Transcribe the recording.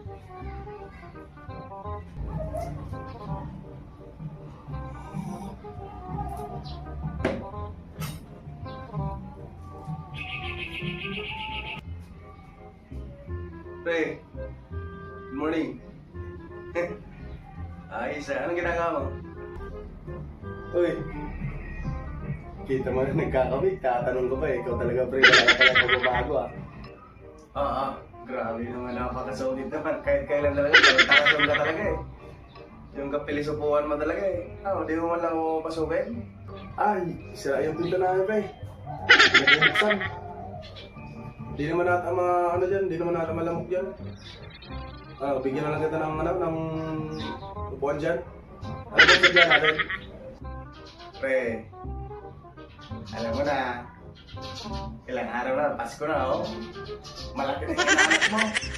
Pre, good morning. Ayos ah, anong ginagawa mo? Uy, kita mo na nagkakabit. Tatanong ko pa eh. Ikaw talaga pre. Wala ka talaga magbabago ah. Ah, ah, grabe naman, napakasolid naman. Kahit kailan talaga, takasol ka talaga eh. Yung kapilisupuan mo talaga eh. Ah, di mo man lang ako pasukin. Ay, sira yung pinto namin pre. Nagbuksan. Di naman natin ma, ano dyan, di naman natin malamok dyan. Ah, bigyan na lang kita ng, ano, ng upuan dyan. Ano ba dyan natin? Pre, alam mo na, ilang araw na, Pasko na oh. Malaki na yung mo.